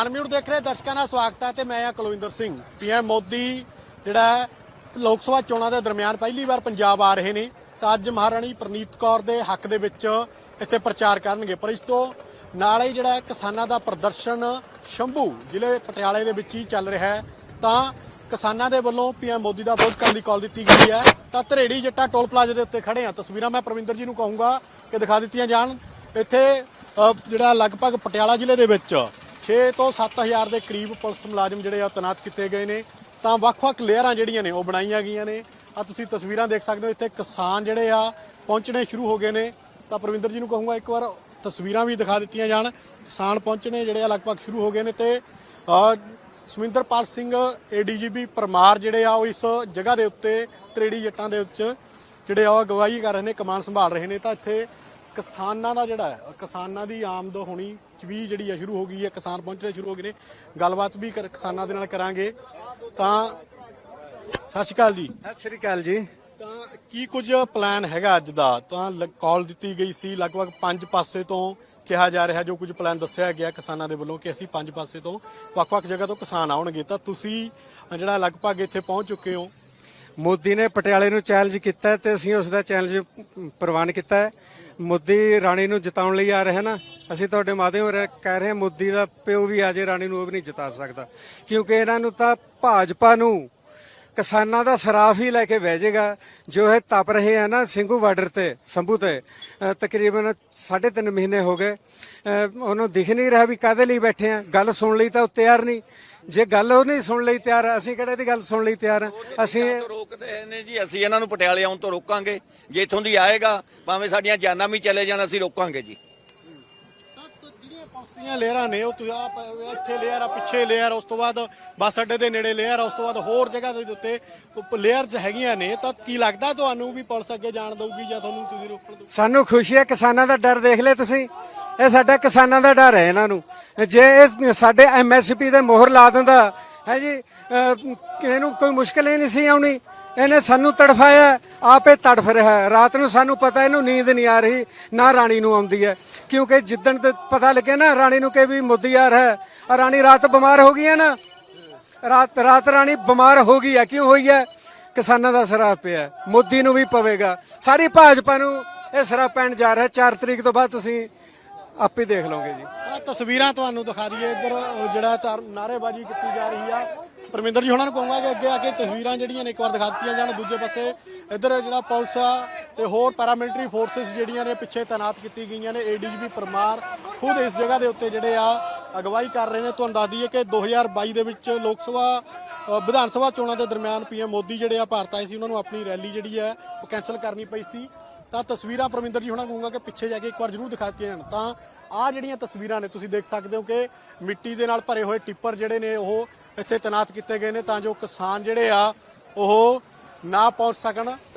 Unmute ਦੇਖ ਰਹੇ ਦਰਸ਼ਕਾਂ ਦਾ ਸਵਾਗਤ ਹੈ ਤੇ ਮੈਂ ਆ ਕੁਲਵਿੰਦਰ ਸਿੰਘ। ਪੀਐਮ ਮੋਦੀ ਜਿਹੜਾ ਲੋਕ ਸਭਾ ਚੋਣਾਂ ਦੇ ਦਰਮਿਆਨ ਪਹਿਲੀ ਵਾਰ ਪੰਜਾਬ ਆ ਰਹੇ ਨੇ ਤਾਂ ਅੱਜ ਮਹਾਰਾਣੀ ਪ੍ਰਨੀਤ ਕੌਰ ਦੇ ਹੱਕ ਦੇ ਵਿੱਚ ਇੱਥੇ ਪ੍ਰਚਾਰ ਕਰਨਗੇ। ਪਰ ਇਸ ਤੋਂ ਨਾਲ ਹੀ ਜਿਹੜਾ ਕਿਸਾਨਾਂ ਦਾ ਪ੍ਰਦਰਸ਼ਨ ਸ਼ੰਭੂ ਜ਼ਿਲ੍ਹੇ ਪਟਿਆਲੇ ਦੇ ਵਿੱਚ ਹੀ ਚੱਲ ਰਿਹਾ ਹੈ। ਤਾਂ ਕਿਸਾਨਾਂ ਦੇ ਵੱਲੋਂ ਪੀਐਮ ਮੋਦੀ ਦਾ ਵਿਰੋਧ ਕਰਨ ਦੀ ਕਾਲ ਦਿੱਤੀ ਗਈ ਹੈ। ਤਾਂ ਧਰੇੜੀ ਜੱਟਾ ਟੋਲ ਪਲਾਜ਼ੇ ਦੇ ਉੱਤੇ ਖੜੇ ਆ। ਤਸਵੀਰਾਂ ਮੈਂ ਪ੍ਰਵਿੰਦਰ ਜੀ ਨੂੰ ਕਹੂੰਗਾ ਕਿ ਦਿਖਾ ਦਿੱਤੀਆਂ ਜਾਣ। ਇੱਥੇ ਜਿਹੜਾ ਲਗਭਗ ਪਟਿਆਲਾ ਜ਼ਿਲ੍ਹੇ ਦੇ ਵਿੱਚ 6 ਤੋਂ 7000 ਦੇ ਕਰੀਬ ਪੁਲਿਸ ਮੁਲਾਜ਼ਮ ਜਿਹੜੇ ਆ ਤੈਨਾਤ ਕੀਤੇ ਗਏ ਨੇ। ਤਾਂ ਵੱਖ-ਵੱਖ ਲੇਅਰਾਂ ਜਿਹੜੀਆਂ ਨੇ ਉਹ ਬਣਾਈਆਂ ਗਈਆਂ ਨੇ। ਆ ਤੁਸੀਂ ਤਸਵੀਰਾਂ ਦੇਖ ਸਕਦੇ ਹੋ ਇੱਥੇ ਕਿਸਾਨ ਜਿਹੜੇ ਆ ਪਹੁੰਚਣੇ ਸ਼ੁਰੂ ਹੋ ਗਏ ਨੇ। ਤਾਂ ਪ੍ਰਵਿੰਦਰ ਜੀ ਨੂੰ ਕਹੂੰਗਾ ਇੱਕ ਵਾਰ ਤਸਵੀਰਾਂ ਵੀ ਦਿਖਾ ਦਿੱਤੀਆਂ ਜਾਣ। ਕਿਸਾਨ ਪਹੁੰਚਣੇ ਜਿਹੜੇ ਆ ਲਗਭਗ ਸ਼ੁਰੂ ਹੋ ਗਏ ਨੇ ਤੇ ਅ, ਸੁਮਿੰਦਰਪਾਲ ਸਿੰਘ ਏਡੀਜੀਪੀ ਪਰਮਾਰ ਜਿਹੜੇ ਆ ਉਹ ਇਸ ਜਗ੍ਹਾ ਦੇ ਉੱਤੇ ਤਰੇੜੀ ਜੱਟਾਂ ਦੇ ਵਿੱਚ ਜਿਹੜੇ ਆ ਉਹ ਅਗਵਾਈ ਕਰ ਰਹੇ ਨੇ ਕਮਾਨ ਸੰਭਾਲ ਰਹੇ ਨੇ। ਤਾਂ ਇੱਥੇ ਕਿਸਾਨਾਂ ਦਾ ਜਿਹੜਾ ਹੈ ਕਿਸਾਨਾਂ ਦੀ ਆਮਦ ਹੋਣੀ ਵੀ ਜਿਹੜੀ ਆ ਸ਼ੁਰੂ ਹੋ ਗਈ ਹੈ ਕਿਸਾਨ ਪਹੁੰਚਣੇ ਸ਼ੁਰੂ ਹੋ ਗਏ ਨੇ। ਗੱਲਬਾਤ ਵੀ ਕਿਸਾਨਾਂ ਦੇ ਨਾਲ ਕਰਾਂਗੇ। ਤਾਂ ਸਤਿ ਸ਼੍ਰੀ ਅਕਾਲ ਜੀ। ਸਤਿ ਸ੍ਰੀ ਅਕਾਲ ਜੀ। ਤਾਂ ਕੀ ਕੁਝ ਪਲਾਨ ਹੈਗਾ ਅੱਜ ਦਾ? ਤਾਂ ਕਾਲ ਦਿੱਤੀ ਗਈ ਸੀ ਲਗਭਗ ਪੰਜ ਪਾਸੇ ਤੋਂ ਕਿਹਾ ਜਾ ਰਿਹਾ ਜੋ ਕੁਝ ਪਲਾਨ ਦੱਸਿਆ ਗਿਆ ਕਿਸਾਨਾਂ ਦੇ ਵੱਲੋਂ ਕਿ ਅਸੀਂ ਪੰਜ ਪਾਸੇ ਤੋਂ ਵੱਖ-ਵੱਖ ਜਗ੍ਹਾ ਤੋਂ ਕਿਸਾਨ ਆਉਣਗੇ। ਤਾਂ ਤੁਸੀਂ ਜਿਹੜਾ ਲਗਭਗ ਇੱਥੇ ਪਹੁੰਚ ਚੁੱਕੇ ਹੋ। ਮੋਦੀ ਨੇ ਪਟਿਆਲੇ ਨੂੰ ਚੈਲੰਜ ਕੀਤਾ ਹੈ ਤੇ ਅਸੀਂ ਉਸ ਦਾ ਚੈਲੰਜ ਪ੍ਰਵਾਨ ਕੀਤਾ ਹੈ। ਮੋਦੀ ਰਾਣੀ ਨੂੰ ਜਿਤਾਉਣ ਲਈ ਆ ਰਿਹਾ ਨਾ ਅਸੀਂ ਤੁਹਾਡੇ ਮਾਧਿਅਮ ਰਾਹੀਂ ਕਹਿ ਰਹੇ ਹਾਂ, ਮੋਦੀ ਦਾ ਪਿਓ ਵੀ ਆ ਜੇ, ਰਾਣੀ ਨੂੰ ਉਹ ਵੀ ਨਹੀਂ ਜਿਤਾ ਸਕਦਾ। ਕਿਉਂਕਿ ਇਹਨਾਂ ਨੂੰ ਤਾਂ ਭਾਜਪਾ ਨੂੰ ਕਿਸਾਨਾਂ ਦਾ ਸਰਾਫ ਹੀ ਲੈ ਕੇ ਬਹਿ ਜਾਏਗਾ। ਜੋ ਇਹ ਤਪ ਰਹੇ ਆ ਨਾ ਸਿੰਘੂ ਬਾਰਡਰ ਤੇ ਸੰਭੂ ਤੇ ਅ, ਤਕਰੀਬਨ 3.5 ਮਹੀਨੇ ਹੋ ਗਏ। ਅ, ਉਹਨੂੰ ਦਿਖ ਨਹੀਂ ਰਿਹਾ ਵੀ ਕਾਦੇ ਲਈ ਬੈਠੇ ਆ। ਗੱਲ ਸੁਣ ਲਈ ਤਾਂ ਉਹ ਤਿਆਰ ਨਹੀਂ। ਜੇ ਗੱਲ ਉਹ ਨਹੀਂ ਸੁਣ ਲਈ ਤਿਆਰ ਅਸੀਂ ਕਿਹੜੇ ਦੀ ਗੱਲ ਸੁਣ ਲਈ ਤਿਆਰ? ਹਾਂ? ਅਸੀਂ ਤੋਂ ਰੋਕਦੇ ਨੇ ਜੀ। ਅਸੀਂ ਇਹਨਾਂ ਨੂੰ ਪਟਿਆਲੇ ਆਉਣ ਤੋਂ ਰੋਕਾਂਗੇ। ਜੇ ਇਥੋਂ ਦੀ ਆਏਗਾ ਭਾਵੇਂ ਸਾਡੀਆਂ ਜਾਨਾਂ ਵੀ ਚਲੇ ਜਾਣ ਅਸੀਂ ਰੋਕਾਂਗੇ ਜੀ। ਜਿਹੜੀਆਂ ਲੇਅਰਾਂ ਨੇ, ਉਹ ਤੁਸੀਂ ਆਪ ਇੱਥੇ ਲੇਅਰ ਆ, ਪਿੱਛੇ ਲੇਅਰ ਉਸ ਤੋਂ ਬਾਅਦ ਬੱਸ ਅੱਡੇ ਦੇ ਨੇੜੇ ਲੇਅਰ ਉਸ ਤੋਂ ਬਾਅਦ ਹੋਰ ਜਗ੍ਹਾ ਦੇ ਉੱਤੇ ਲੇਅਰਸ ਹੈਗੀਆਂ ਨੇ। ਤਾਂ ਕੀ ਲੱਗਦਾ ਤੁਹਾਨੂੰ ਵੀ ਪੁਲਿਸ ਅੱਗੇ ਜਾਣ ਦਊਗੀ ਜਾਂ ਤੁਹਾਨੂੰ ਤੁਸੀਂ ਰੋਕਣ ਦਊ? ਸਾਨੂੰ ਖੁਸ਼ੀ ਹੈ, ਕਿਸਾਨਾਂ ਦਾ ਡਰ ਦੇਖ ਲਿਆ ਤੁਸੀਂ। ਇਹ ਸਾਡਾ ਕਿਸਾਨਾਂ ਦਾ ਡਰ ਹੈ ਇਹਨਾਂ ਨੂੰ। ਜੇ ਇਹ ਸਾਡੇ ਐਮਐਸਪੀ ਦੇ ਮੋਹਰ ਲਾ ਦਿੰਦਾ, ਹੈ ਜੀ ਇਹਨੂੰ ਕੋਈ ਮੁਸ਼ਕਲ ਹੀ ਨਹੀਂ ਸੀ ਆਉਣੀ। ਇਹਨੇ ਸਾਨੂੰ ਤੜਫਾਇਆ, ਆਪੇ ਤੜਫ ਰਿਹਾ ਹੈ। ਰਾਤ ਨੂੰ ਸਾਨੂੰ ਪਤਾ ਇਹਨੂੰ ਨੀਂਦ ਨਹੀਂ ਆ ਰਹੀ, ਨਾ ਰਾਣੀ ਨੂੰ ਆਉਂਦੀ ਹੈ। ਕਿਉਂਕਿ ਜਿੱਦਣ ਤੇ ਪਤਾ ਲੱਗਿਆ ਨਾ, ਰਾਣੀ ਨੂੰ ਕਿ ਵੀ ਮੋਦੀ ਆ ਰਿਹਾ ਹੈ। ਆ ਰਾਣੀ ਰਾਤ ਬਿਮਾਰ ਹੋ ਗਈ ਹੈ ਨਾ? ਰਾਤ ਰਾਤ ਰਾਣੀ ਬਿਮਾਰ ਹੋ ਗਈ ਹੈ। ਕਿਉਂ ਹੋਈ ਹੈ? ਕਿਸਾਨਾਂ ਦਾ ਸਰਾਪ ਪਿਆ ਮੋਦੀ ਨੂੰ ਵੀ ਪਵੇਗਾ। ਸਾਰੀ ਭਾਜਪਾ ਨੂੰ ਇਹ ਸਰਾਪ ਪੈਣ ਜਾ ਰਿਹਾ 4 ਤਰੀਕ ਤੋਂ ਬਾਅਦ ਤੁਸੀਂ ਆਪੇ ਦੇਖ ਲਓਗੇ ਜੀ। ਆਹ ਤਸਵੀਰਾਂ ਤੁਹਾਨੂੰ ਦਿਖਾ ਦਈਏ। ਇੱਧਰ ਜਿਹੜਾ ਤਾਰ- ਨਾਅਰੇਬਾਜ਼ੀ ਕੀਤੀ ਜਾ ਰਹੀ ਆ। ਪਰਮਿੰਦਰ ਜੀ, ਉਹਨਾਂ ਨੂੰ ਕਹੂੰਗਾ ਕਿ ਅੱਗੇ ਆ ਕੇ ਤਸਵੀਰਾਂ ਜਿਹੜੀਆਂ ਨੇ ਇੱਕ ਵਾਰ ਦਿਖਾ ਦਿੱਤੀਆਂ ਜਾਣ, ਦੂਜੇ ਪਾਸੇ ਇੱਧਰ ਜਿਹੜਾ ਪੁਲਿਸ ਆ ਤੇ ਹੋਰ ਪੈਰਾਮਿਲਟਰੀ ਫੋਰਸਸ ਜਿਹੜੀਆਂ ਨੇ ਪਿੱਛੇ ਤਾਇਨਾਤ ਕੀਤੀ ਗਈਆਂ ਨੇ ਏਡੀਜੀਪੀ ਪਰਮਾਰ ਖੁਦ ਇਸ ਜਗ੍ਹਾ ਦੇ ਉੱਤੇ ਜਿਹੜੇ ਆ ਅਗਵਾਈ ਕਰ ਰਹੇ ਨੇ। ਤੁਹਾਨੂੰ ਦੱਸ ਦਈਏ ਕਿ 2022 ਦੇ ਵਿੱਚ ਲੋਕ ਸਭਾ ਵਿਧਾਨ ਸਭਾ ਚੋਣਾਂ ਦੇ ਦਰਮਿਆਨ ਪੀਐਮ ਮੋਦੀ ਜਿਹੜੇ ਆ ਭਾਰਤ ਆਏ ਸੀ, ਉਹਨਾਂ ਨੂੰ ਆਪਣੀ ਰੈਲੀ ਜਿਹੜੀ ਹੈ ਉਹ ਕੈਨਸਲ ਕਰਨੀ ਪਈ ਸੀ। ਤਾਂ ਤਸਵੀਰਾਂ ਪਰਮਿੰਦਰ ਜੀ ਹੁਣਾਂ ਕਹੂੰਗਾ ਕਿ ਪਿੱਛੇ ਜਾ ਕੇ ਇੱਕ ਵਾਰ ਜ਼ਰੂਰ ਦਿਖਾ ਦਿੱਤੀਆਂ ਜਾਣ। ਤਾਂ ਆਹ ਜਿਹੜੀਆਂ ਤਸਵੀਰਾਂ ਨੇ, ਤੁਸੀਂ ਦੇਖ ਸਕਦੇ ਹੋ ਕਿ ਮਿੱਟੀ ਦੇ ਨਾਲ ਭਰੇ ਹੋਏ ਟਿੱਪਰ ਜਿਹੜੇ ਨੇ, ਉਹ ਇੱਥੇ ਤੈਨਾਤ ਕੀਤੇ ਗਏ ਨੇ ਤਾਂ ਜੋ ਕਿਸਾਨ ਜਿਹੜੇ ਆ ਉਹ ਨਾ ਪਹੁੰਚ ਸਕਣ।